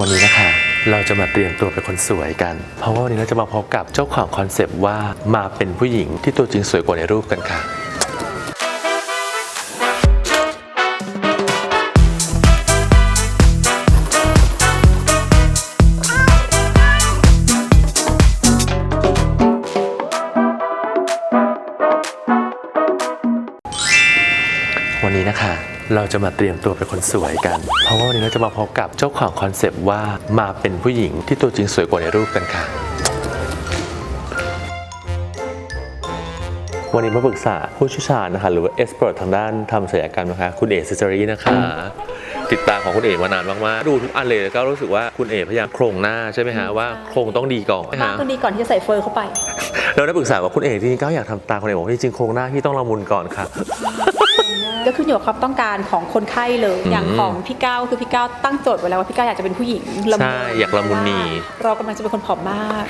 วันนี้นะคะ เราจะมาเตรียมตัวเป็นคนสวยกัน เพราะว่าวันนี้เราจะมาพบกับเจ้าของคอนเซปต์ว่ามาเป็นผู้หญิงที่ตัวจริงสวยกว่าในรูปกันค่ะ เราจะมาเตรียมตัวเป็นคนสวยกัน เพราะว่าวันนี้เราจะมาพบกับเจ้าของคอนเซปต์ว่ามาเป็นผู้หญิงที่ตัวจริงสวยกว่าในรูปกันค่ะ วันนี้มาปรึกษาผู้เชี่ยวชาญนะคะ หรือว่าเอ็กซ์เพรสทางด้านทำศัลยกรรมนะคะ คุณเอ๋ซิจารีนะคะ ติดตามของคุณเอ๋มานานมากๆ ดูทุกอันเลยแล้วก็รู้สึกว่าคุณเอ๋พยายามโครงหน้าใช่ไหมฮะว่าโครงต้องดีก่อนนะมากฮะต้องดีก่อนที่จะใส่เฟอร์เข้าไป เราได้ปรึกษาว่าคุณเอ๋จริงๆก็อยากทำตาคุณเอ๋บอกว่าจริงๆโครงหน้าที่ต้องละมุนก่อนค่ะ ก็ขึ้นอยู่กับความต้องการของคนไข้เลย อย่างของพี่ก้าวคือพี่ก้าวตั้งโจทย์ไว้แล้วว่าพี่ก้าวอยากจะเป็นผู้หญิงละมุนใช่อยากละมุนนีเรากำลังจะเป็นคนผอมมาก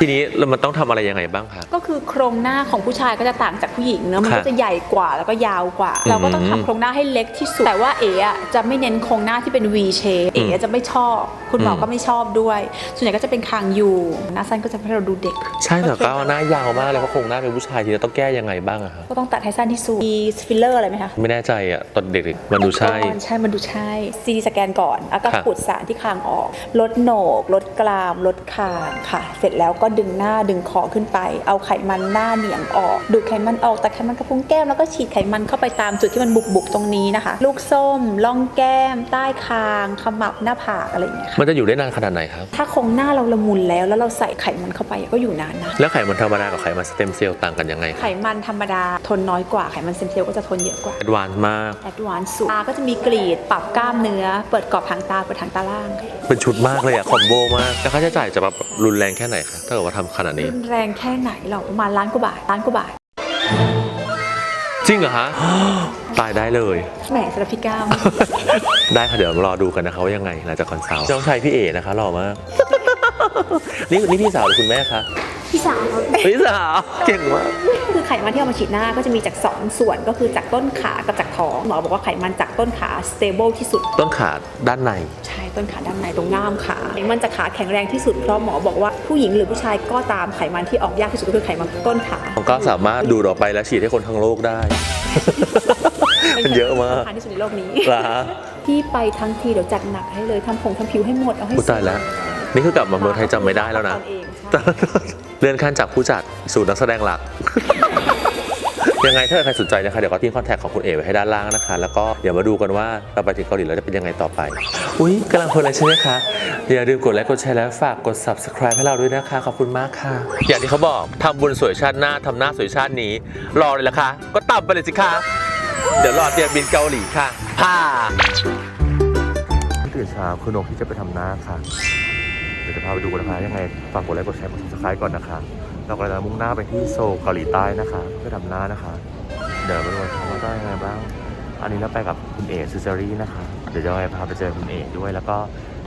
ทีนี้เรามันต้องทำอะไรยังไงบ้างคะ ก็คือโครงหน้าของผู้ชายก็จะต่างจากผู้หญิงเนอะมันครัก็บจะใหญ่กว่าแล้วก็ยาวกว่า เราก็ต้องอืมทำโครงหน้าให้เล็กที่สุด แต่ว่าเอ๋อะจะไม่เน้นโครงหน้าที่เป็น V shape เอ๋จะไม่ชอบ คุณหมออมก็ไม่ชอบด้วย ส่วนใหญ่ก็จะเป็นคางยูหน้าสั้นก็จะให้เราดูเด็ก ใช่แต่ก็หน้ายาวมากเลยเพราะโครงหน้าเป็นผู้ชายทีนี้ต้องแก้ยังไงบ้างอะคะก็ต้องตัดให้สั้นที่สุดมีฟิลเลอร์อะไรไหมคะไม่แน่ใจอะตอนเด็กๆมันดูใช่ ก่อนใช่มันดูใช่ซีดีสแกนก่อนแล้วก็ครับขูดสารที่คางออก ลดโหนก ลดกราม ลดคางค่ะ เสร็จแล้วก็ดึงหน้าดึงคอขึ้นไป เอาไขมันหน้าเหนียงออก ดูดไขมันออกแต่ไขมันกระพุ้งแก้มแล้วก็ฉีดไขมันเข้าไปตามจุดที่มันบุบบุบๆตรงนี้นะคะ ลูกส้มล่องแก้ม ใต้คางขมับหน้าผากอะไรอย่างเงี้ยค่ะมันจะอยู่ได้นานขนาดไหนครับ ถ้าโครงหน้าเราละมุนแล้ว แล้วเราใส่ไขมันเข้าไปก็อยู่นานนะแล้วไขมันธรรมดากับไขมันสเต็มเซลล์ต่างกันยังไงไขมันธรรมดาทนน้อยกว่าไขมันเซมเซลล์ก็จะทนเยอะกว่าแอดวานซ์มากแอดวานซ์สุดตาก็จะมีกรีดปรับกล้ามเนื้อ เปิดกรอบหางตาเปิดหางตาล่าง เป็นชุดมากเลยอะคอมโบมากแล้วค่าใช้จ่ายจะแบบรุนแรงแค่ไหนคะถ้าเกิดว่าทำขนาดนี้ รุนแรงแค่ไหนเราประมาณล้านกว่าบาทล้านกว่าบาทจริงเหรอฮะ ตายได้เลย แหมสำหรับพี่ก้าว ได้ค่ะเดี๋ยวรอดูกันนะคะว่ายังไงหลังจากคอนซัลท์น้องชายพี่เอ๋นะคะหล่อมาก นี่นี่พี่สาวหรือคุณแม่คะ พี่สาวครับพี่สาวเก่งมาก คือไขมันที่เอามาฉีดหน้าก็จะมีจาก 2 ส่วนก็คือจากต้นขากับจากท้องหมอบอกว่าไขมันจากต้นขา stable ที่สุด ต้นขาด้านใน ใช่ต้นขาด้านในตรงง่ามขาไขมันจากขาแข็งแรงที่สุดเพราะหมอบอกว่าผู้หญิงหรือผู้ชายก็ตามไขมันที่ออกยากที่สุดก็คือไขมันต้นขามันก็สามารถดูดออกไปแล้วฉีดให้คนทั้งโลกได้มันเยอะมากสำคัญที่สุดในโลกนี้เหรอฮะพี่ไปทั้งทีเดี๋ยวจัดหนักให้เลยทำผงทำผิวให้หมดเอาให้อุยตายแล้ว นี่คือกลับมาเมืองไทยจำไม่ได้แล้วนะตอเองใช่เลื่อนขั้นจากผู้จัดสู่นักแสดงหลัก ยังไงถ้าใครสนใจนะคะเดี๋ยวก็ทิ้งคอนแทคของคุณเอ๋ไว้ให้ด้านล่างนะคะ แล้วก็เดี๋ยวมาดูกันว่าเราไปถึงเกาหลีแล้วจะเป็นยังไงต่อไป อุ้ยกำลังเพลินเลยใช่ไหมคะ อย่าลืมกดไลค์กดแชร์และฝากกด subscribe ให้เราด้วยนะคะ ขอบคุณมากค่ะ อย่างที่เขาบอกทำบุญสวยชาติหน้าทำหน้าสวยชาตินี้ รอเลยละคะก็ต่ำไปเลยสิคะเดี๋ยวรอเตรียมบินเกาหลีค่ะผ่าตื่นเช้าคือนกที่จะไปทำหน้าค่ะเดี๋ยวจะพาไปดูนะคะยังไงฝากกดไลค์กดแชร์กด subscribe ก่อนนะคะ เรากำลังจะมุ่งหน้าไปที่โซลเกาหลีใต้นะคะเพื่อทำน้านะคะ เดี๋ยวมาดูกันว่าได้ยังไงบ้าง อันนี้เราไปกับคุณเอ๋ซิซอรี่นะคะ เดี๋ยวจะไปพาไปเจอคุณเอ๋ด้วย แล้วก็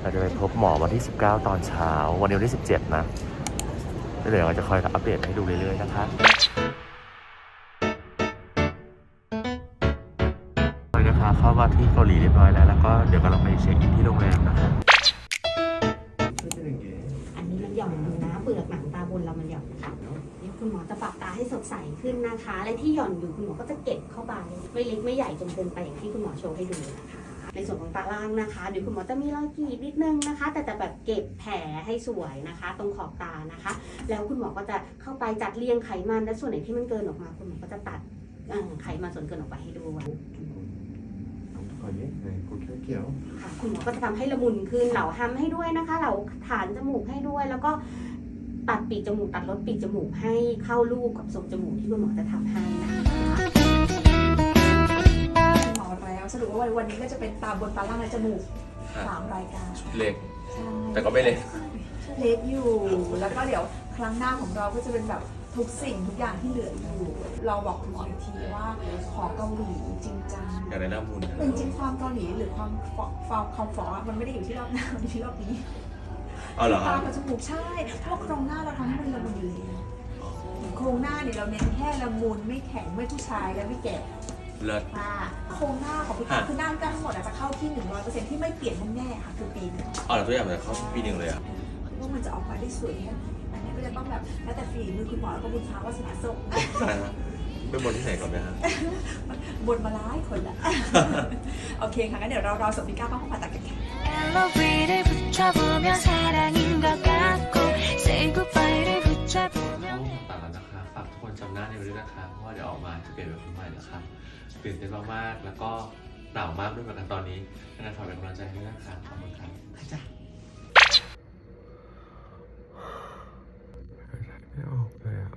เราจะไปพบหมอวันที่ 19 ตอนเช้า วันนี้วันที่ 17 นะเดี๋ยวเราจะคอยอัปเดตให้ดูเรื่อยๆนะคะไปนะคะเข้ามาที่เกาหลีเรียบร้อยแล้ว แล้วก็เดี๋ยวกำลังไปเช็คอินที่โรงแรมนะคะ ตาให้สดใสขึ้นนะคะและที่หย่อนอยู่คุณหมอก็จะเก็บเข้าไปไม่เล็กไม่ใหญ่จนเกินไปอย่างที่คุณหมอโชว์ให้ดูนะคะ ในส่วนของตาล่างนะคะเดี๋ยวคุณหมอจะมีรอยกรีดนิดนึงนะคะ แต่แต่แบบเก็บแผลให้สวยนะคะ ตรงขอบตานะคะ แล้วคุณหมอก็จะเข้าไปจัดเรียงไขมันและส่วนไหนที่มันเกินออกมา คุณหมอก็จะตัดเอ่อไขมันส่วนเกินออกไปให้ดู 아니, 네, 그렇게 할게요. ค่ะคุณหมอก็จะทำให้ละมุนขึ้นเหลาทำให้ด้วยนะคะเหลาฐานจมูกให้ด้วย แล้วก็ ตัดปีกจมูก ตัดลดปีกจมูกให้เข้ารูปกับทรงจมูกที่คุณหมอจะทำให้นะคะหมอแล้วสรุปว่าวันนี้ก็จะเป็นตาบนตาล่างและจมูกครับสามรายการเล็กใช่แต่ก็ไม่เล็กเล็กอยู่ แล้วก็เดี๋ยวครั้งหน้าของเราก็จะเป็นแบบทุกสิ่งทุกอย่างที่เหลืออยู่ เราบอกคุณหมออีกทีว่าขอเกาหลีจริงจังอยากได้หน้าบุญแต่จริงๆความเกาหลีหรือความฟอความคอมฟอร์ตมันไม่ได้อยู่ที่รอบหน้ามันอยู่ที่รอบนี้ เอาเหรอคตารับกับจมูกใช่ เพราะโครงหน้าเราทำให้มันละมุนอยู่แล้วโครงหน้าเนี่ยเราเน้นแค่ละมุนไม่แข็งไม่ผู้ชายและไม่แก่เลิศว่าโครงหน้าของพี่ฮะ คือหน้าทั้งหมดอาจจะเข้าที่ 100%ที่ไม่เปลี่ยนแน่ๆค่ะคือปีหนึง อ๋อแล้วตัวอย่างมันจะเข้าปีหนึ่งเลยอะ ว่ามันจะออกมาได้สวยแค่ไหนอันนี้ก็จะต้องแบบแล้วแต่ฝีมือคุณหมอแล้วก็บุญพาวาสนาส่งใช่ฮะเป็นบนที่ไหนก่อนไหมฮะ บนมาหลายคนละ โอเคค่ะงั้นเดี๋ยวเรารอส่งพี่ก้าวเข้าห้องผ่าตัดกันค่ะ LOV를 붙여보면 사랑인 것 같고 Say goodbye를 붙여보면 ต่างแล้วนะคะฝากทุกคนจำหน้าในวันนี้นะคะเพราะว่าเดี๋ยวออกมาจะเปลี่ยนเป็นคนใหม่แล้วค่ะตื่นเต้นมากๆแล้วก็หนาวมากด้วยเหมือนกันตอนนี้ยังไงฝากเป็นกำลังใจให้ด้วยนะคะขอบคุณครับ ไม่ออกเลยอะ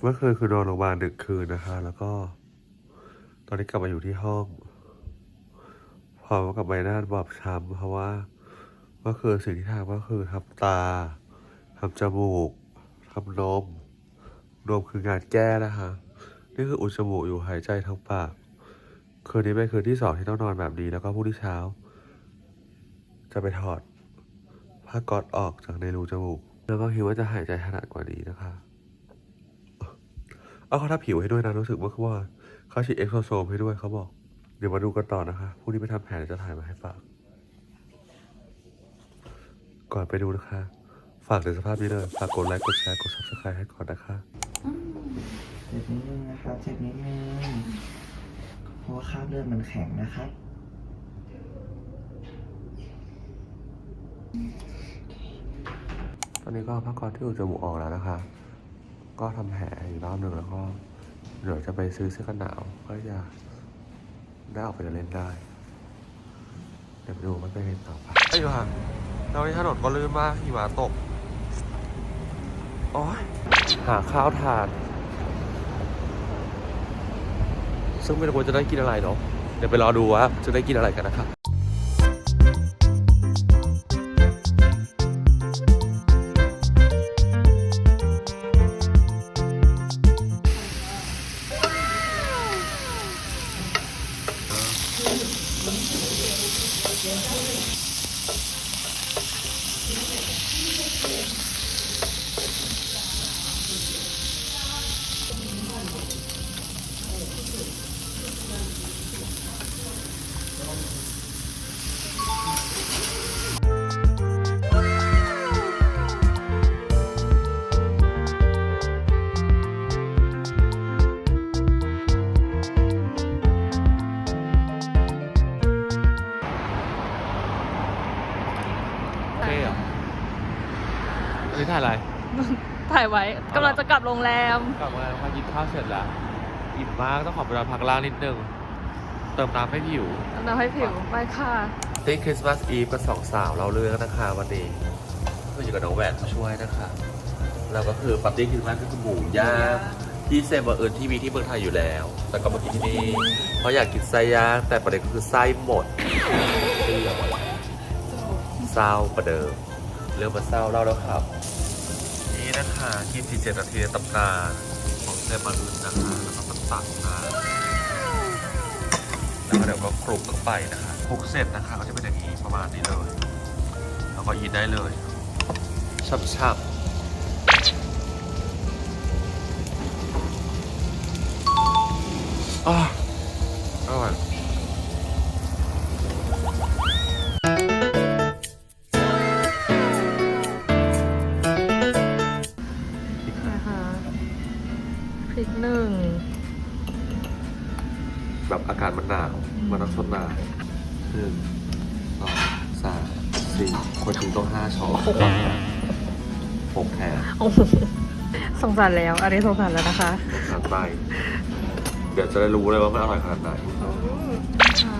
เมื่อคืนคือนอนโรงพยาบาลดึกคืนนะคะ แล้วก็ ตอนนี้กลับมาอยู่ที่ห้อง พร้อมกับใบหน้าบอบช้ำเพราะว่าเมื่อคืนสิ่งที่ทำก็คือทำตาทำจมูกทำนมนมคืองานแก้นะคะ นี่คืออุดจมูกอยู่หายใจทางปากคืนนี้เป็นคืนที่สองที่ต้องนอนแบบนี้แล้วก็พรุ่งนี้เช้า จะไปถอดผ้าก๊อตออกจากในรูจมูก แล้วก็คิดว่าจะหายใจถนัดกว่านี้นะคะเอาเขาทับผิวให้ด้วยนะรู้สึกว่าว่าเขาฉีดเอ็กโซโซมให้ด้วยเขาบอก เดี๋ยวมาดูกันต่อนะคะพรุ่งนี้ไปทำแผนเดี๋ยวจะถ่ายมาให้ฝาก ก่อนไปดูนะคะ ฝากในสภาพนี้เลย ฝากกดไลค์ กดแชร์ กด subscribe ให้ก่อนนะคะเจ็บนิดนึงนะครับเจ็บนิดนึงเพราะว่าคราบเลือดมันแข็งนะครับ ตอนนี้ก็เอาผ้าก๊อตที่อุดจมูกออกแล้วนะคะ ก็ทำแผลอีกรอบหนึ่งแล้วก็เดี๋ยวจะไปซื้อเสื้อกันหนาวเพื่อจะ ได้ออกไปเดินเล่นได้ เดี๋ยวไปดูมันเป็นยังไงต่อไปไอ้อยู่ห่างตอนนี้ถนนก็ลื่นมากหิมะตกโอ้ยหาข้าวทาน ซึ่งไม่รู้ว่าจะได้กินอะไรเนาะเดี๋ยวไปรอดูว่าจะได้กินอะไรกันนะครับ อันนี้ถ่ายอะไรถ่ายไว้กำลังจะกลับโรงแรม กลับมาแล้วพอกินข้าวเสร็จแล้วอิ่มมากต้องขอไปนอนพักล่างนิดนึง เติมน้ำให้ผิวน้ำให้ผิวไปค่ะที่คริสต์มาสอีฟกับสองสาวเราเรื่องนะคะวันนี้ก็อยู่กับน้องแหวนมาช่วยนะคะเราก็คือปาร์ตี้คริสต์มาสก็คือหมูย่างที่เซมเบอร์เอิญที่มีที่เมืองไทยอยู่แล้ว แต่ก็มากินที่นี่เพราะอยากกินไส้ย่างแต่ประเด็นก็คือไส้หมดเศร้าประเดิมเรื่องมาเศร้าเล่าแล้วครับ นี่นะคะ27นาทีในตำนานของเซมเบอร์เอิญนะคะแล้วก็ตักๆมาแล้วก็เดี๋ยวก็คลุกเข้าไปนะคะคลุกเสร็จนะคะก็จะเป็นอย่างนี้ประมาณนี้เลยแล้วก็ยีดได้เลยชับๆอะ สดน้ำหนึ่งสองสามสี่คนถึงต้องห้าช้อนหกแถมโอ้โหสงสารแล้ว อันนี้สงสารแล้วนะคะถัดไปเดี๋ยวจะได้รู้เลยว่ามันอร่อยขนาดไหนค่ะ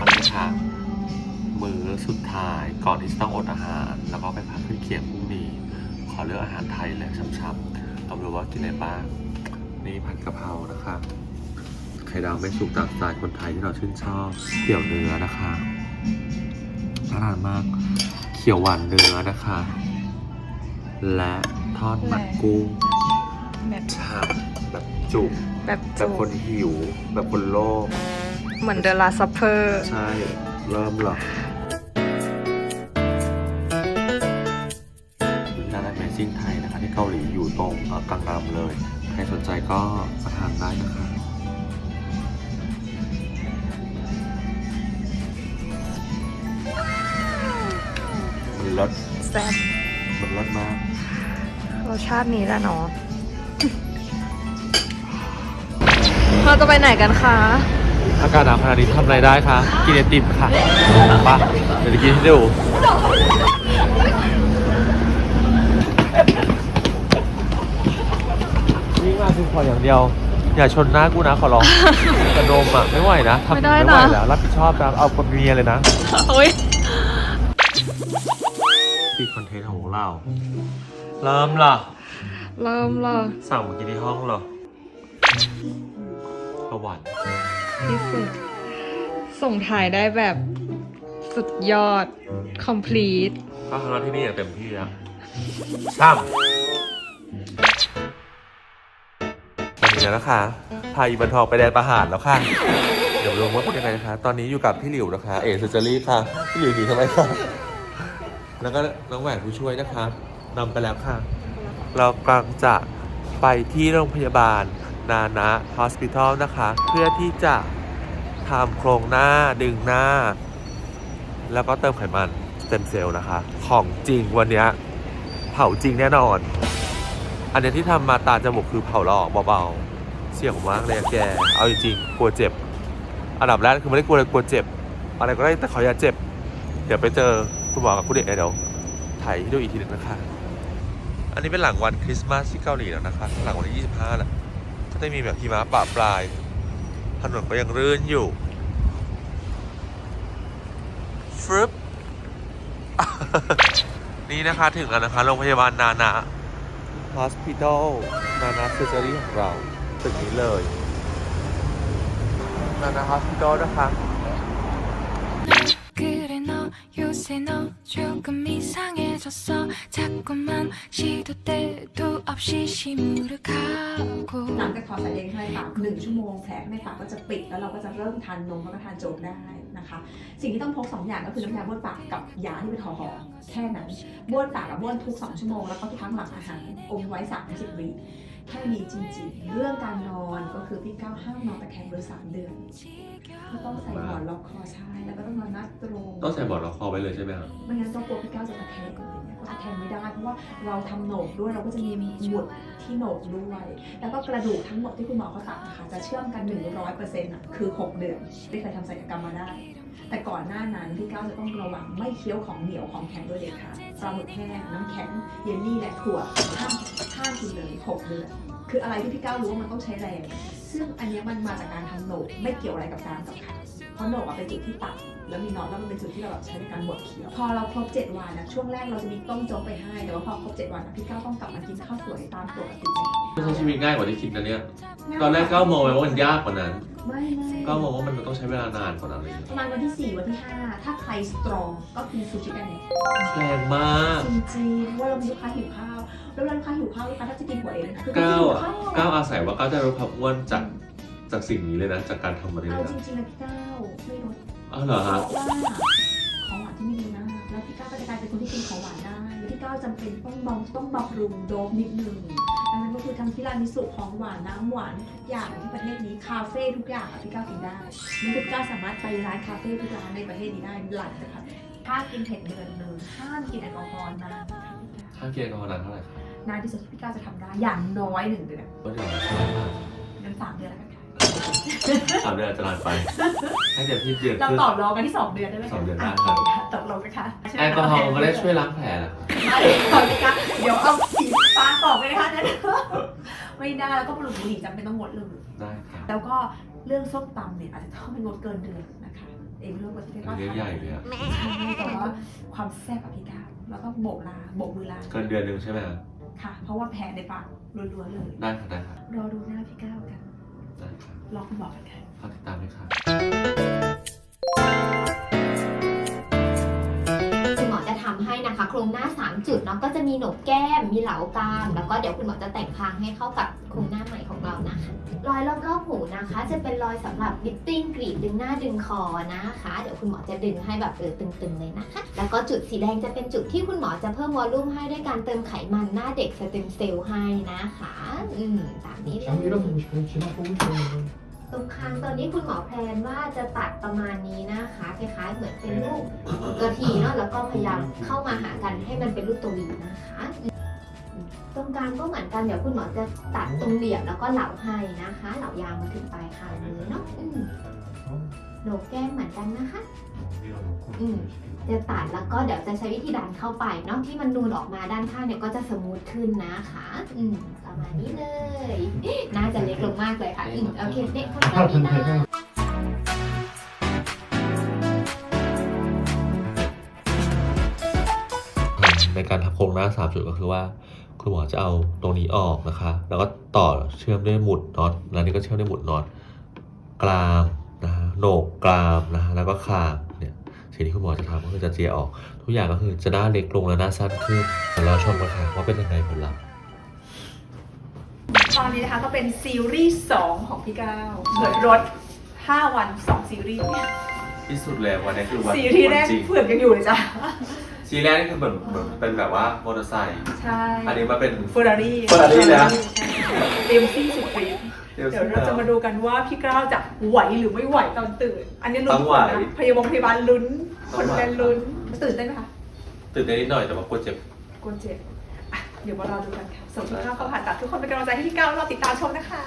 วันนี้ค่ะมื้อสุดท้ายก่อนที่จะต้องอดอาหาร แล้วก็ไปพักขึ้นเคียงพรุ่งนี้ข อเลือกอาหารไทยเลยช้ำๆเอาดูว่ากินอะไรบ้าง นี่ผัดกะเพรานะคะไข่ดาวไม่สุกตามสไตล์คนไทยที่เราชื่นชอบเกี่ยวเนื้อนะคะน่าทานมากเขียวหวานเนื้อนะคะ และทอดมันกุ้งแบบฉ่ำแบบจุกแบบแบจุบคนหิว แบบคนโลภเหมือนเดลาซัพเพอร์ ใช่ เริ่มเหรอ ก็มาทานได้นะคะมันรสแซ่บมันรสมากรสชาตินี้แหละเนาะเราจะไปไหนกันคะอากาศหนาวขนาดนี้ทำอะไรได้คะ กินไอติมค่ะปะเดี๋ยวจะกินให้ดู วิ่งมาคือขออย่างเดียว อย่าชนหน้ากูนะขอร้องกระโดมอะไม่ไหวนะทำไม่ได้ไม่ไหวนะแล้วรับผิดชอบนะเอาคนเมียเลยนะโอ้ยที่คอนเทนต์ของเราเริ่มล่ะ เริ่มเลยสั่งมากินที่ห้องเหรอสวรรค์ที่สุด ส่งถ่ายได้แบบสุดยอด complete ก็ทำงานที่นี่อย่างเต็มที่แล้วซ้ำ แล้วนะคะพาอีบันทองไปแดนประหารแล้วค่ะ เดี๋ยวลงว่าเป็นยังไงนะคะ ตอนนี้อยู่กับพี่หลิวนะคะ เอเซอร์เจอรี่ค่ะ พี่หลิวหนีทำไมคะแล้วก็น้องแหวนผู้ช่วยนะคะนำไปแล้วค่ะ เรากำลังจะไปที่โรงพยาบาลนานะฮอสพิทอลนะคะ เพื่อที่จะทำโครงหน้าดึงหน้า แล้วก็เติมไขมันสเต็มเซลล์นะคะ ของจริงวันนี้เผาจริงแน่นอน อันนี้ที่ทำมาตาจมูกคือเผาหลอกเบาๆ เสี่ยงมากเลยอะแก เอาจริงๆกลัวเจ็บ อันดับแรกคือไม่ได้กลัวเลยกลัวเจ็บ อะไรก็ได้แต่ขออย่าเจ็บ เดี๋ยวไปเจอคุณหมอกับคุณเด็กเดี๋ยวถ่ายให้ดูอีกทีหนึ่งนะคะ อันนี้เป็นหลังวันคริสต์มาสที่เกาหลีแล้วนะคะ หลังวันที่ 25แหละก็จะมีแบบหิมะปะปลาย ถนนก็ยังรื่นอยู่ฟรึบนี่นะคะถึงแล้วนะคะ โรงพยาบาลนานา Hospital นานา Surgery ของเรา ตึกนี้เลย นานา Hospital นะคะ 그래 너 요새 너 조금 이상해졌어 자꾸만 시도 때도 없이 시무룩하고 หลังจากถอดสายเลี้ยงใช่ไหมคะหนึ่งชั่วโมงแผลในปากก็จะปิดแล้วเราก็จะเริ่มทานนมแล้วก็ทานโจ๊กได้นะคะ สิ่งที่ต้องพกสองอย่างก็คือน้ำยาบ้วนปากกับยาที่เป็นห่อๆแค่นั้นบ้วนปากกับบ้วนทุกสองชั่วโมงแล้วก็ทุกครั้งหลังอาหารอมไว้สามสิบวิ แค่นี้จริงๆ เรื่องการนอนก็คือพี่ก้าวห้ามนอนตะแคงเลยสามเดือนก็ต้องใส่หมอนล็อกคอใช่แล้วก็ต้องนอนหน้าตรงต้องใส่บอร์ดล็อกคอไว้เลยใช่ไหมครับไม่งั้นต้องกลัวพี่ก้าวจะตะแคงอะไรเงี้ยก็ตะแคงไม่ได้เพราะว่าเราทำโหนกด้วยเราก็จะมีหมุดที่โหนกด้วย แล้วก็กระดูกทั้งหมดที่คุณหมอเขาตัดนะคะจะเชื่อมกัน 100%อะคือ 6 เดือนไม่เคยทำศัลยกรรมมาได้ แต่ก่อนหน้านั้นพี่ก้าวจะต้องระวังไม่เคี้ยวของเหนียวของแข็งด้วยเด็ดขาดปลาหมึกแห้งน้ำแข็งเยลลี่และถั่วห้ามห้ามกินเลย6เดือนคืออะไรที่พี่ก้าวรู้ว่ามันต้องใช้แรงซึ่งอันเนี้ยมันมาจากการทำโหนกไม่เกี่ยวอะไรกับการกับไข่เพราะโหนกอะเป็นจุดที่ตัดแล้วมีน็อตแล้วมันเป็นจุดที่เราแบบใช้ในการบดเคี้ยวพอเราครบ7วันนะช่วงแรกเราจะมีต้มโจ๊กไปให้แต่ว่าพอครบ7วันนะพี่ก้าวต้องกลับมากินข้าวสวยตามปกติไม่ใช่ชีวิตง่ายกว่าที่คิดนะเนี่ยตอนแรกก้าวมองไปว่ามันยากกว่านั้น ไม่ไม่ก้าวมองว่ามันต้องใช้เวลานานกว่านั้นเลยประมาณวันที่4วันที่5ถ้าใครสตรองก็กินซูชิได้เลยแรงมากจริงๆเพราะว่าเรามีลูกค้าหิวข้าว แล้วเวลาลูกค้าหิวข้าวลูกค้าถ้าจะกินหัวเองนะคือก้าวหิอะข้าวก้าวอาศัยว่าก้าวจะลดความอ้วนจากจากสิ่งนี้เลยนะ จากการทำมาเลยเอานะจริงๆนะพี่ก้าวไม่ลดอ้าวเหรอเพฮะราะว่าของหวานที่ไม่ดีนะแล้วพี่ก้าวก็จะกลายเป็นคนที่กินของหวานได้แล้วพี่ ก้าวจำเป็นต้องบำต้องบำรุงโดบนิดนึงดังนั้นก็คือทำที่ร้านมิสุของหวานน้ำหวานทุกอย่างที่ประเทศนี้คาเฟ่ทุกอย่างอะพี่ก้าวกินได้นั่นคือพี่ก้าวสามารถไปร้านคาเฟ่ทุกร้านในประเทศนี้ได้หลังจากถ้ากินเผ็ดเดือนหนึ่งห้ามกินแอลกอฮอล์นานนะคะค่าเกียร์กอนานเท่าไหร่ครับนานที่สุดที่พี่ก้าวจะทำได้อย่างน้อยหนึ่งเดือนก็เดือนละสามพันงั้นสามเดือนแล้วกันค่ะ สามเดือนอาจจะนานไปให้เดี๋ยวพี่เดือนเราขึ้นตอบรองกันที่สองเดือนได้ไหมคะสองเดือนได้ะครับโอเคค่ะตกลงนะคะแอลกอฮอล์มันไม่ได้ช่วยล้างแผลหรอไม่ค่ะพี่ก้าวเดี๋ยวเอาสีฟ้าตอบไปนะคะนั่นไม่ได้แล้วก็บุหรี่บุหรี่จำเป็นต้องงดเลยได้ครับแล้วก็เรื่องส้มตำเนี่ยอาจจะต้องไม่งดเกินเดือนนะคะเองเรื่องว่าที่พี่อัก้านวนี้ใหญ่เลยอะใช่แต่ว่าความแซ่บกับพี่ก้าวเราต้องโบกลาโบกมือลาเกินเดือนหนึ่งใช่ไหมครับค่ะ เพราะว่าแผลในปากรัวๆเลยได้ครับได้ครับรอดูหน้าพี่ก้าวกันได้ครั บรอคุณหมอกันค่ะฝากติดตามด้วยครับคุณหมอจะทำให้นะคะ โครรงหน้า 3 จุดเนาะก็จะมีโหนกแก้ม มีเหลากราม แล้วก็เดี๋ยวคุณหมอจะแต่งคางให้เข้ากับโครงหน้าใหม่ของเรา นะคะรอยรอบๆหูนะคะ จะเป็นรอยสำหรับบิตติ้งกรีดดึงหน้าดึงคอนะคะ เดี๋ยวคุณหมอจะดึงให้แบบเออตึงๆเลยนะคะ แล้วก็จุดสีแดงจะเป็นจุดที่คุณหมอจะเพิ่มวอลลุ่มให้ด้วยการเติมไขมันหน้าเด็กสเต็มเซลล์ให้นะคะ อืมตามนี้เลยตรงคางตอนนี้คุณหมอแพลนว่าจะตัดประมาณนี้นะคะคล้ายๆเหมือนเป็นรูปกระทีเนาะแล้วก็พยายามเข้ามาหากันให้มันเป็นรูปตัววีนะคะ ตรงกลางก็เหมือนกันเดี๋ยวคุณหมอจะตัดตรงเหลี่ยมแล้วก็เหลาให้นะคะ เหลายาวมาถึงปลายคางเลยเนาะอืม โหนกแก้มเหมือนกันนะคะอืมจะตัดแล้วก็เดี๋ยวจะใช้วิธีดันเข้าไปเนาะที่มันนูนออกมาด้านข้างเนี่ยก็จะสมูทขึ้นนะคะ อืมประมาณนี้เลย น่าจะเล็กลงมากเลยค่ะ อืมโอเคเด็กคนนี้นะในการทำโครงหน้าสามจุดก็คือว่า คุณหมอจะเอาตรงนี้ออกนะคะ แล้วก็ต่อเชื่อมด้วยหมุดน็อตแล้วนี่ก็เชื่อมด้วยหมุดน็อตกรามนะฮะโหนกกรามนะฮะแล้วก็คางเนี่ยสิ่งที่คุณหมอจะทำก็คือจะเจียออก ทุกอย่างก็คือจะหน้าเล็กลงและหน้าสั้นขึ้นเดี๋ยวเราชมกันค่ะว่าเป็นยังไงผลลัพธ์ตอนนี้นะคะก็เป็นซีรีส์2ของพี่ก้าวเหมือนรถ 5 วัน 2 ซีรีส์เนี่ยที่สุดเลยวันนี้คือวันซีรีส์แรกเผื่อนยังอยู่เลยจ้ะ ซีรีส์แรกนี่คือเหมือนเหมือนเป็นแบบว่ามอเตอร์ไซค์ใช่อันนี้มาเป็น เฟอร์รารี่ Ferrari เลยนะ เอ็มซี่สุดฤทธิ์เดี๋ยวเราจะมาดูกันว่าพี่ก้าวจะไหวหรือไม่ไหวตอนตื่น อันนี้ลุ้ต้นองไหวนะพยาบาลพยาบาลลุ้นต้คองนไหวแฟนลุ้น ตื่นเต้นไหมคะตื่นเต้นนิดหน่อยแต่ว่ากลัวเจ็บ กลัวเจ็บอะเดี๋ยวมารอดูกันค่ะส่งพี่ก้าวเข้าผ่าตัดทุกคนเป็นกำลังใจให้พี่ก้าวเราติดตามชมนะคะ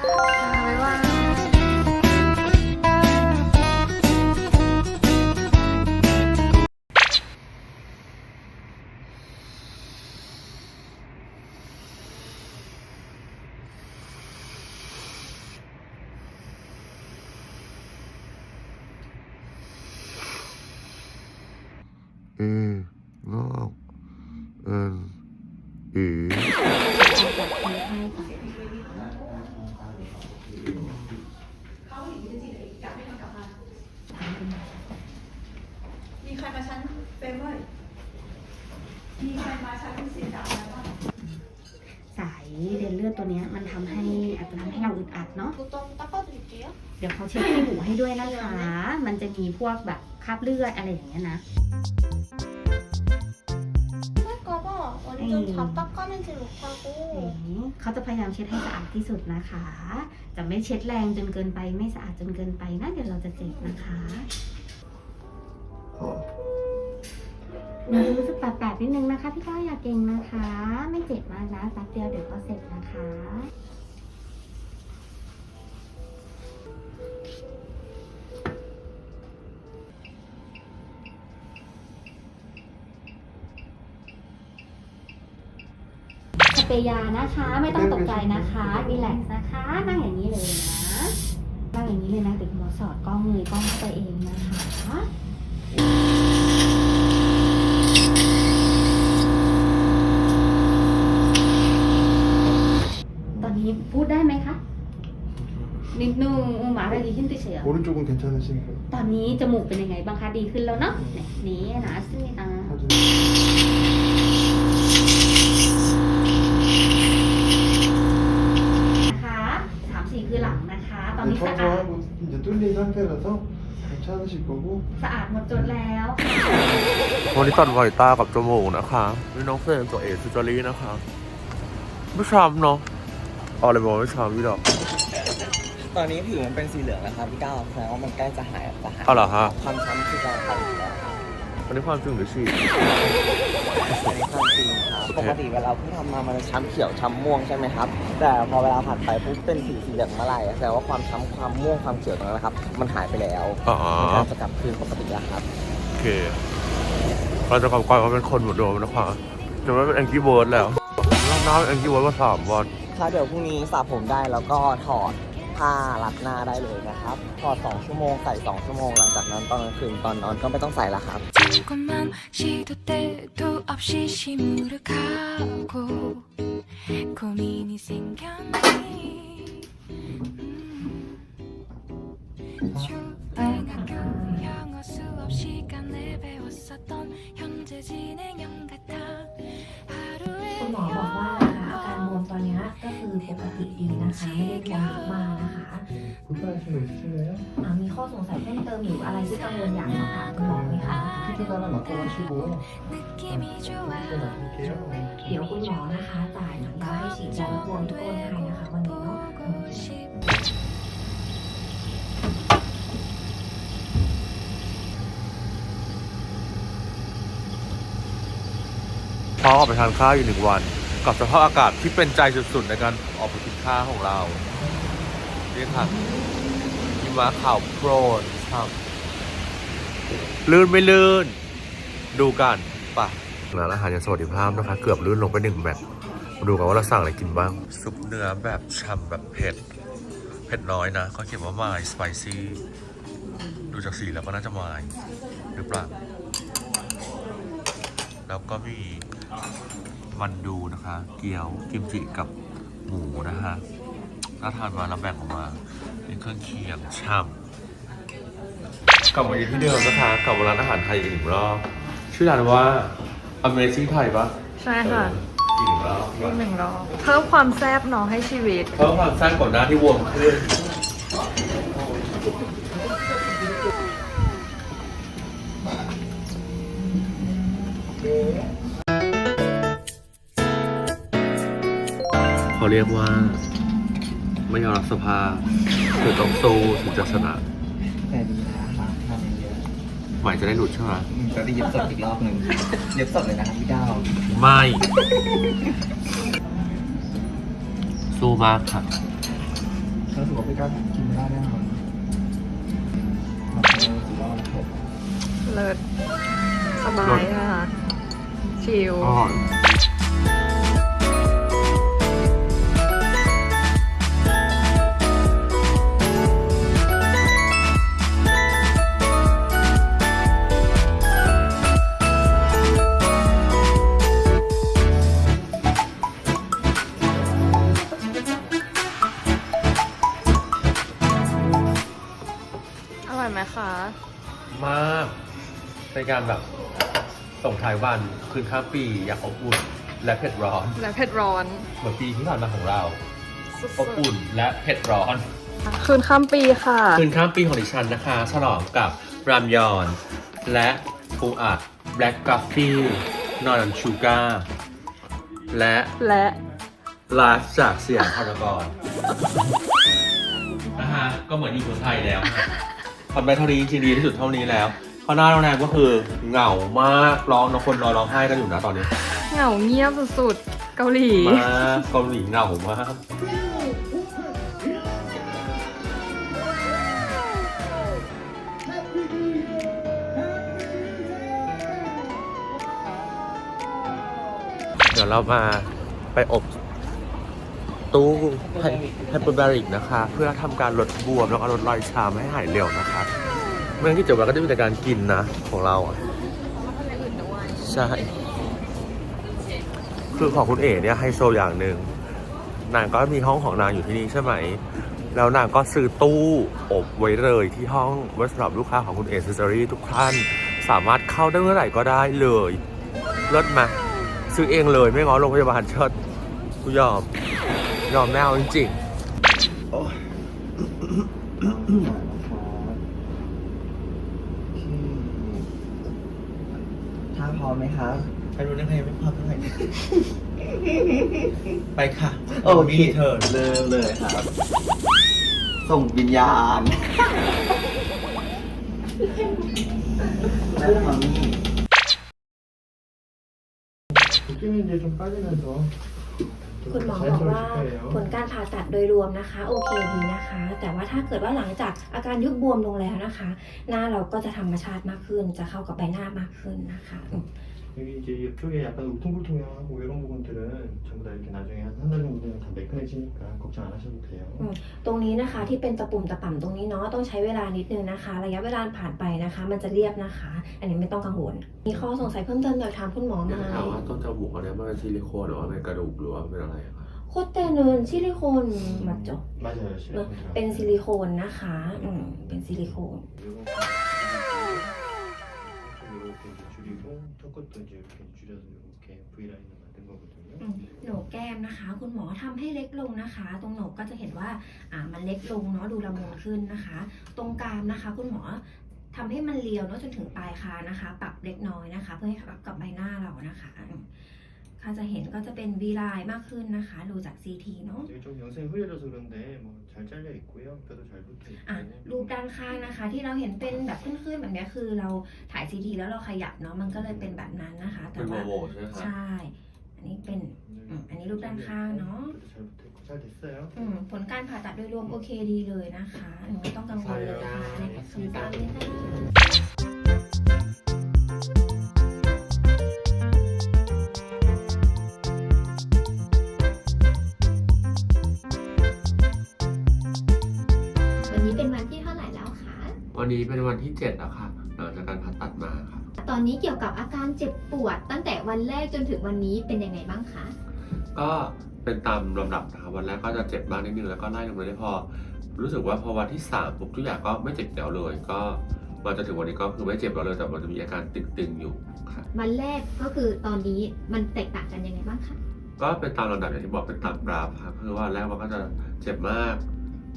บ๊ายบาย สีดำไหมบ้าง สายเดินเลือดตัวเนี้ยมันทำให้อาจจะทำให้เราอึดอัดเนาะ เดี๋ยวเขาเช็คที่หูให้ด้วยนะคะ มันจะมีพวกแบบคราบเลือดอะไรอย่างเงี้ยนะ 완전 다 닦아내지 못하고 อืมเขาจะพยายามเช็ดให้สะอาดที่สุดนะคะ จะไม่เช็ดแรงจนเกินไป ไม่สะอาดจนเกินไปนะ เดี๋ยวเราจะเจ็บนะคะมั นรู้สึกแปลกๆนิดนึงนะคะ พี่ก้าวอย่าเก่งนะคะ ไม่เจ็บมากนะแป๊บเดียวเดี๋ยวก็เสร็จนะคะสเปรยานะคะ ไม่ต้องตกใจนะคะรีแลกซ์นะคะ นั่งอย่างนี้เลยนะนั่งอย่างนี้เลยนะเดี๋ยวคุณหมอสอดกล้องเงยกล้องเข้าไปเองนะคะตอนนี้พูดได้ไหมคะ นิดนึง อืมหมาอะไรขึ้นติเฉย 오른쪽은 괜찮으십니까? ตอนนี้จมูกเป็นยังไงบ้างคะ ดีขึ้นแล้วเนาะเนี่ยนี่นะซึ่งอ่า 사진. นะคะสามสี่คือหลังนะคะ ตอนนี้ 네, สะอาด 청소하고 이제 뚫린 상태라서 괜찮으실 거고 สะอาดหมดจดแล้ว วันนี้ตัดไหวตากับจมูกนะคะนี่น้องเฟรนตัวเอซิจอรี่นะคะไม่ช้ำเนาะเอาอะไรบอกไม่ช้ำพี่ดอก ตอนนี้ผิวมันเป็นสีเหลืองนะครับพี่ก้าวแสดงว่ามันใกล้จะหายจะหายเอาเหรอฮะ ความช้ำคือเราหายไปแล้วครับอันนี้ความจริงหรือฉีด อันนี้ความจริงครับปกติเวลาเพิ่งทำมามันจะช้ำเขียวช้ำม่วงใช่ไหมครับ แต่พอเวลาผ่านไปปุ๊บเป็นสีสีเหลืองเมื่อไหร่แสดงว่าความช้ำความม่วงความเขียวตรงนั้นนะครับ มันหายไปแล้วอ๋อ มันกำลังจะกลับคืนปกติแล้วครับ โอเค เราจะกลับกลายมาเป็นคนเหมือนเดิมนะคะจะไม่เป็นแองกี้เวิร์ดแล้วน้ำแองกี้เวิร์ดมาสามวัน ถ้าเดี๋ยวพรุ่งนี้สระผมได้แล้วก็ถอด ผ้ารัดหน้าได้เลยนะครับ ถอด 2 ชั่วโมงใส่ 2 ชั่วโมงหลังจากนั้นตอนกลางคืนตอนนอนก็ไม่ต้องใส่ละครับ 자꾸만 시도 때도 없이 시무룩하고 고민이 생겼니 음. 초등학교 영어 수업 시간에 배웠었던 현재 진행형 같아 ตัวนี้ก็คือปกติดีนะคะไม่ได้ควรมมากนะคะคุณป้าเฉลยใช่ไหมมีข้อสงสัยเพิ่มเติมหรืออะไรที่กังวลอยากสอบถามคุณหมอไหมคะที่ที่ร้านหลังตัวชื่อโบะเป็เกีเดี๋ยวคุณหมอนะคะจ่ายน้ำยาให้ฉีดยาลดบวงทุกคนให้นะคะวันนี้เนาะพ่อออกไปทานข้าวอยู่หนึ่งวัน กับสภาพอากาศที่เป็นใจสุดๆ ในการออกไปกินข้าวของเรานี่ค่ะหิมะข่าวโปรดครับลื่นไม่ลื่น ดูกันป่ะร้านอาหารอย่างสวัสดิภาพนะคะ เกือบลื่นลงไปหนึ่งแมตมาดูกันว่าเราสั่งอะไรกินบ้าง ซุปเนื้อแบบฉ่ำแบบเผ็ด เผ็ดน้อยนะเขาเขียนว่า my spicy ดูจากสีแล้วก็น่าจะ my หรือเปล่า แล้วก็มี มันดูนะคะ เกี๊ยวกิมจิกับหมูนะคะถ้าทานมาแล้วแบ่งออกมาเป็นเครื่องเคียงช่ำกลับมาอยู่ที่เดิมนะคะกลับมาร้านอาหารไทยอีกหนึ่งรอบชื่อร้านว่า Amazing Thai ปะใช่ค่ะเอออีกหนึ่งรอบอีกหนึ่งรอบเพิ่มความแซ่บเนาะให้ชีวิต เพิ่มความสร้างก่อนหน้าที่วมขึ้น เขาเรียกว่า ไม่ยอมรับสภาพคือต้องสู้ถึงจะชนะแต่ดีนะคะทำเยอะหมายจะได้หลุดใช่ไหมอืมจะได้เย็บสดอีกรอบหนึ่งเย็บสดเลยนะครับพี่ดาวไม่ สู้มากค่ะรู้สึกว่าพี่ก้าวกินไม่ได้แน่นอนมันรู้สึกว่ามันเผ็ดเลิศสบายค่ะชิลอร่อย อร่อยไหมคะ มากเป็นการแบบส่งท้ายวันคืนข้ามปีอย่างอบอุ่น และเผ็ดร้อน และเผ็ดร้อนเหมือนปีที่ผ่านมาของเราสุอบดอุ่นและเผ็ดร้อนๆคืนข้ามปีค่ะ คืนข้ามปีของดิฉันนะคะ ฉลองกับรามยอน และปูอัดแบล็กกาฟฟี่นอนชูการ์และและลาฟจากเสียงพารากอน นะฮะก็เหมือนอยู่เมืองไทยแล้วฮะ ทำไปเท่านี้จริงๆดีที่สุดเท่านี้แล้วเพราะหน้าโรงแรมก็คือเหงามากร้องนะคนรอร้องไห้กันอยู่นะตอนนี้เหงาเงียบสุดๆ เกาหลี มากเกาหลีเหงามาก เดี๋ยวเรามาไปอบ ตู้ไฮเปอร์บาริกนะคะ เพื่อทำการลดบวมแล้วก็ลดรอยช้ำให้หายเร็วนะคะเมื่อกี้จบแล้วก็จะมีแต่การกินนะของเราอะใช่ คือของคุณเอ๋เนี่ยไฮโซอย่างหนึ่งนางก็มีห้องของนางอยู่ที่นี่ใช่ไหม แล้วนางก็ซื้อตู้อบไว้เลยที่ห้องไว้สำหรับลูกค้าของคุณเอซิสซอรี่ทุกท่านสามารถเข้าได้เมื่อไหร่ก็ได้เลยเลิศมา ซื้อเองเลยไม่ง้อโรงพยาบาลเชิดกูยอม ยอมแน่เอาจริงๆโอ้ย ถ้าพร้อมไหมครับไปดูได้ไงไม่พร้อมเท่าไหร่ ไปค่ะ โอเคเถิดเริ่มเลยครับ ส่งวิญญาณแล้วมามี่ 느낌이 이제 좀 빠지면서 좀 คุณหมอบอกว่าผลการผ่าตัดโดยรวมนะคะ โอเคดีนะคะ แต่ว่าถ้าเกิดว่าหลังจากอาการยุบบวมลงแล้วนะคะ หน้าเราก็จะธรรมชาติมากขึ้น จะเข้ากับใบหน้ามากขึ้นนะคะ 여기 이제 이쪽에 약간 울퉁불퉁하고 이런 부분들은 전부 다 이렇게 나중에 한 달 정도 되면 다 매끈해지니까 걱정 안 하셔도 돼요. ตรงนี้นะคะที่เป็นตะปุ่มตะป่ำตรงนี้เนาะต้องใช้เวลานิดนึงนะคะ ระยะเวลาผ่านไปนะคะ มันจะเรียบนะคะ อันนี้ไม่ต้องกังวล มีข้อสงสัยเพิ่มเติมอยากถามคุณหมอไหม ถามว่าต้นจมูกอันเนี้ยมันเป็นซิลิโคนหรือว่าเป็นกระดูกหรือว่าเป็นอะไรอะครับ โคตรเตนึนซิลิโคนมาจบ 맞아요, เนอะ 실례합니다. เป็นซิลิโคนนะคะอืมเป็นซิลิโคน 이렇 게 이제 줄이고 턱끝도 이제 이렇게 줄여서 이렇게 V 라인을 만들 거거든요. อืมโหนกแก้มนะคะ คุณหมอทำให้เล็กลงนะคะ ตรงโหนกก็จะเห็นว่าอ่ามันเล็กลงเนาะดูละมุนขึ้นนะคะ ตรงกรามนะคะ คุณหมอทำให้มันเรียวเนาะจนถึงปลายคางนะคะ ปรับเล็กน้อยนะคะ เพื่อให้รับกับใบหน้าเรานะคะ อืมค่ะจะเห็นก็จะเป็นวีไลน์มากขึ้นนะคะ ดูจาก CT เนาะ 이게 좀 영상이 흐려져서 그런데 뭐 잘 잘려 있고요. 뼈도 잘 붙어 อ่ะ 있고. รูปด้านข้างนะคะ ที่เราเห็นเป็นแบบขึ้นๆแบบเนี้ยคือเราถ่าย CT แล้วเราขยับเนาะมันก็เลยเป็นแบบนั้นนะคะ แต่ เป็นโม ว่า โมใช่ไหมครับ ใช่ อันนี้เป็น อืมอันนี้รูปด้านข้างเนอะ 뼈도 잘 붙어 있고 잘 됐어요. อืมผลการผ่าตัดโดยรวมโอเคดีเลยนะคะอืมไม่ต้องกังวลเลยนะคะในคำสั่งเลยค่ะ วัน นนี้เป็นวันที่7แล้วค่ะหลังจากการผ่าตัดมาครับตอนนี้เกี่ยวกับอาการเจ็บปวด ตั้งแต่วันแรกจนถึงวันนี้เป็นยังไงบ้างคะ ก็เป็นตามลำดับนะครับวันแรกก็จะเจ็บบ้างนิดนึงแล้วก็ไล่ลงมาได้พอ รู้สึกว่าพอวันที่3ปุ๊บทุกอย่างก็ไม่เจ็บแล้วเลย ก็มาจนถึงวันนี้ก็คือไม่เจ็บแล้วเลยแต่มันจะมีอาการตึงๆอยู่ครับวันแรกก็คือตอนนี้มันแตกต่างกันยังไงบ้างคะ ก็เป็นตามลำดับอย่างที่บอกเป็นตามกราฟครับคือว่าแรกมันก็จะเจ็บมาก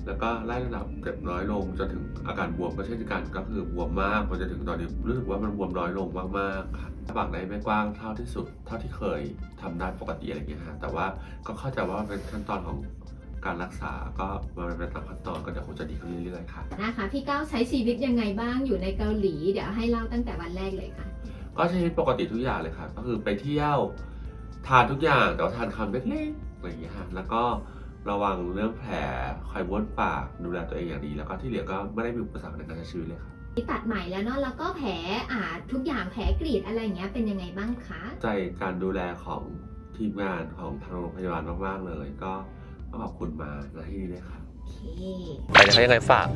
แล้วก็ไล่ระดับเจ็บน้อยลงจนถึงอาการบวมก็เช่นกันก็คือบวมมากมันจะถึงตอนนี้รู้สึกว่ามันบวมน้อยลงมากๆครับปากในไม่กว้างเท่าที่สุด เท่าที่เคยทำได้ปกติอะไรอย่างเงี้ยฮะแต่ว่าก็เข้าใจว่ามันเป็นขั้นตอนของการรักษาก็มันเป็นตามขั้นตอนก็เดี๋ยวคงจะดีขึ้นเรื่อยๆครับนะคะพี่ก้าวใช้ชีวิตยังไงบ้างอยู่ในเกาหลี เดี๋ยวให้เล่าตั้งแต่วันแรกเลยค่ะ ก็ใช้ชีวิตปกติทุกอย่างเลยครับก็คือไปเที่ยวทานทุกอย่างแต่ว่าทานคำเล็กๆอะไรอย่างเงี้ยฮะแล้วก็ ระวังเรื่องแผลคอยบ้วนปากดูแลตัวเองอย่างดี แล้วก็ที่เหลือก็ไม่ได้มีอุปสรรคในการใช้ชีวิตเลยครับตัดใหม่แล้วเนาะแล้วก็แผลอ่าทุกอย่างแผลกรีดอะไรอย่างเงี้ยเป็นยังไงบ้างคะใจการดูแลของทีมงานของทางโรงพยาบาลมากๆเลย ก็ก็ขอบคุณมาณที่นี้เลยครับ โอเคไปนะครับยังไงฝาก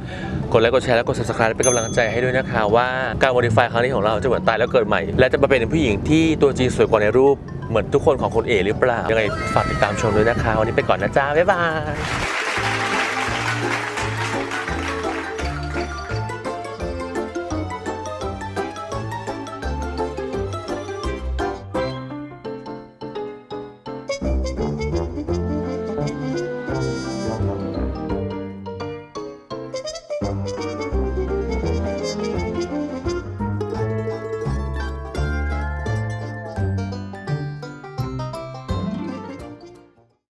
กดไลค์กดแชร์และกด subscribe เป็นกำลังใจให้ด้วยนะคะว่าการ modify ครั้งนี้ของเราจะเหมือนตายแล้วเกิดใหม่ และจะมาเป็นผู้หญิงที่ตัวจริงสวยกว่าในรูปเหมือนทุกคนของคนเอหรือเปล่า ยังไงฝากติดตามชมด้วยนะคะ วันนี้ไปก่อนนะจ้าบ๊ายบาย